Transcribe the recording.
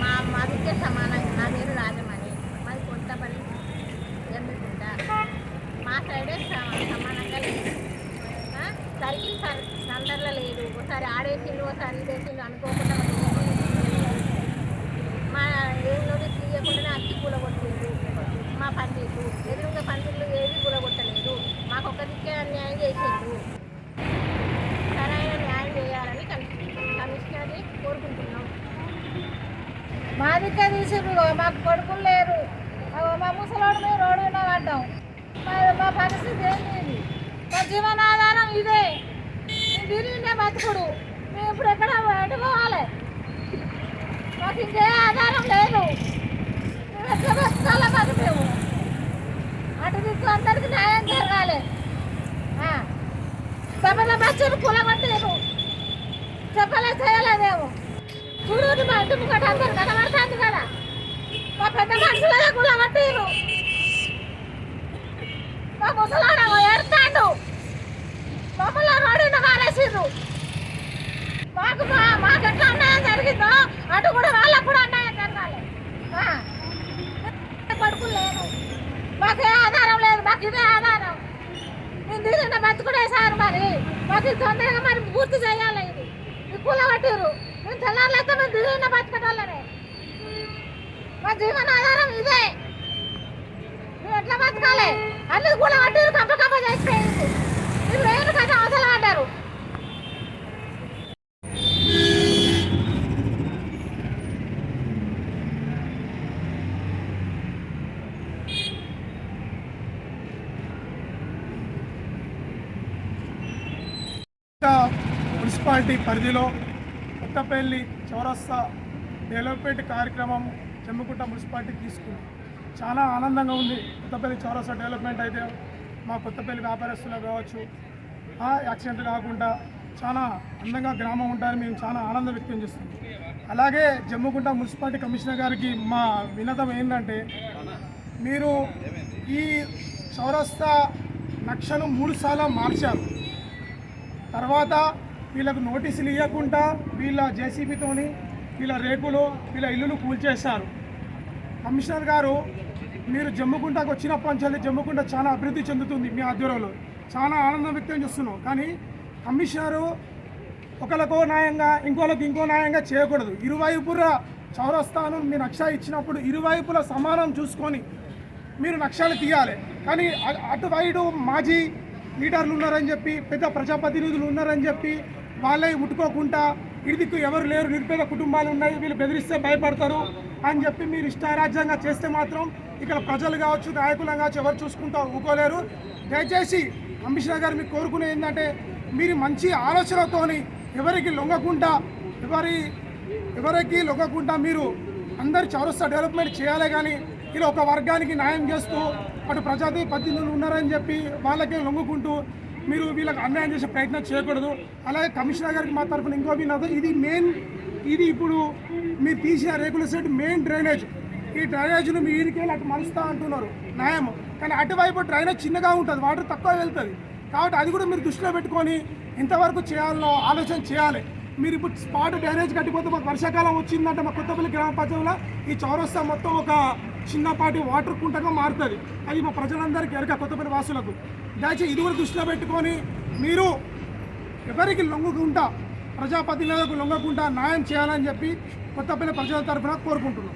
మా మాదికే సమానంగా నా పేరు రాజమణి. మాది కొత్తపల్లి జమ్మికుంట. మా సైడే సమానంగా లేదు. సరికి సార్ సందర్లో లేదు. ఒకసారి ఆడేసిండు ఒకసారి ఇదేసిండు అనుకోకుండా మాకు కొడుకులు లేరు. మా ముసలోడు మేము రోడ్డు మీద పడ్డాం. మా మా పరిస్థితి ఏంటి ఇది? మా జీవనాధారం ఇదే. తిరిగిండే బతుకుడు. మేము ఇప్పుడు ఎక్కడ ఎటు పోవాలి? మాకు ఇంకే ఆధారం లేదు. మేము ఎట్లా బతకాలా బతుకు అటు దిక్కు అందరికి న్యాయం జరగాలి. తప్పల బస్సులు కూలగొట్టారు చెప్పలే చేయలేదేమో. చూడు మా ఇంటి ముంగట అందరు కనబడుతుంది కదా. మా పెద్ద మనుషులే కూలగొట్టారు మా ముసలాడ ఏడుతాడు. మమ్మల్ని రోడ్డు కాలేసిర్రు మాకు మా మాకు ఎట్లా అన్యాయం జరిగిందో అటు కూడా వాళ్ళకు కూడా అన్యాయం జరగాలి. ఆ. కొడుకులు లేరు. మాకు ఏ ఆధారం లేదు. మాకు ఇదే ఆధారం. నేను తీసుకుంటే బతుకుడే సార్ మరి. మాకు ఇది తొందరగా మరి పూర్తి చేయాలి ఇది. ఈ కూల పట్టిర్రు. మేము తెల్లారులైతే మేము తిరిగిన బతకటోళ్ళనే మా జీవనాధారం ఇదే. మేము ఎట్లా బతకాలి? అన్ని కూడా పట్టిర్రు కప్ప చేస్తే చేసిపోయింది మీరు లేరు కదా అవసరం పడ్డారు. మున్సిపాలిటీ పరిధిలో కొత్తపల్లి చౌరస్తా డెవలప్మెంట్ కార్యక్రమం జమ్మికుంట మున్సిపాలిటీ తీసుకుంది. చాలా ఆనందంగా ఉంది. కొత్తపల్లి చౌరస్తా డెవలప్మెంట్ అయితే మా కొత్తపల్లి వ్యాపారస్తులు కావచ్చు ఆ యాక్సిడెంట్ కాకుండా చాలా అందంగా గ్రామం ఉంటారని మేము చాలా ఆనందం వ్యక్తం చేస్తున్నాం. అలాగే జమ్మకుంట మున్సిపాలిటీ కమిషనర్ గారికి మా వినతం ఏంటంటే మీరు ఈ చౌరస్తా నక్షను మూడు సార్లు మార్చారు. తర్వాత వీళ్ళకు నోటీసులు ఇవ్వకుండా వీళ్ళ జేసీబీతోని వీళ్ళ రేకులు వీళ్ళ ఇల్లులు కూల్చేశారు. కమిషనర్ గారు మీరు జమ్ముకుంటకు వచ్చినప్పటి నుంచి జమ్ముకుంట చాలా అభివృద్ధి చెందుతుంది మీ ఆధ్వర్యంలో. చాలా ఆనందం వ్యక్తం చేస్తున్నాం. కానీ కమిషనరు ఒకరికో న్యాయంగా ఇంకోళ్ళకి ఇంకో న్యాయంగా చేయకూడదు. ఇరువైపుల చౌరస్థానం మీ నక్ష ఇచ్చినప్పుడు ఇరువైపుల సమానం చూసుకొని మీరు నక్షలు తీయాలి. కానీ అటువైడు మాజీ లీడర్లు ఉన్నారని చెప్పి పెద్ద ప్రజాప్రతినిధులు ఉన్నారని చెప్పి వాళ్ళే ఉట్టుకోకుండా ఇదికు ఎవరు లేరు నిరుపేద కుటుంబాలు ఉన్నాయి వీళ్ళు బెదిరిస్తే భయపడతారు. అని చెప్పి మీరు ఇష్టారాజ్యంగా చేస్తే మాత్రం ఇక్కడ ప్రజలు కావచ్చు నాయకులు కావచ్చు ఎవరు చూసుకుంటా ఊకోలేరు. దయచేసి కమిషనర్ గారు మీకు కోరుకునేది ఏంటంటే మీరు మంచి ఆలోచనతోని ఎవరికి లొంగకుండా ఎవరి ఎవరికి లొంగకుండా మీరు అందరి చౌరస్తా డెవలప్మెంట్ చేయాలి కానీ ఇలా ఒక వర్గానికి న్యాయం చేస్తూ అటు ప్రజాతి ప్రతినిధులు ఉన్నారని చెప్పి వాళ్ళకే లొంగుకుంటూ మీరు వీళ్ళకి అన్యాయం చేసే ప్రయత్నం చేయకూడదు. అలాగే కమిషనర్ గారికి మా తరఫున ఇంకో వినదు ఇది మెయిన్ ఇది ఇప్పుడు మీ తీసిన రేకుల సెట్ మెయిన్ డ్రైనేజ్ ఈ డ్రైనేజ్ను మీ ఇరికెళ్ళి అటు మలుస్తా అంటున్నారు. న్యాయం. కానీ అటువైపు డ్రైనేజ్ చిన్నగా ఉంటుంది వాటర్ తక్కువ వెళ్తుంది. కాబట్టి అది కూడా మీరు దృష్టిలో పెట్టుకొని ఎంతవరకు చేయాలో ఆలోచన చేయాలి. మీరు ఇప్పుడు స్పాట్ డ్రైనేజ్ కట్టిపోతే మాకు వర్షాకాలం వచ్చిందంటే మా కొత్తపల్లి గ్రామ పంచాయతీలో ఈ చౌరస్తా మొత్తం ఒక చిన్నపాటి వాటర్ కుంటగా మారుతుంది. అది మా ప్రజలందరికీ ఎరక కొత్తపల్లి వాసులకు. దయచేసి ఇది కూడా దృష్టిలో పెట్టుకొని మీరు ఎవరికి లొంగుకుంటా ప్రజాప్రతినిధులకు లొంగకుండా న్యాయం చేయాలని చెప్పి కొత్తపల్లి ప్రజల తరఫున కోరుకుంటున్నాం.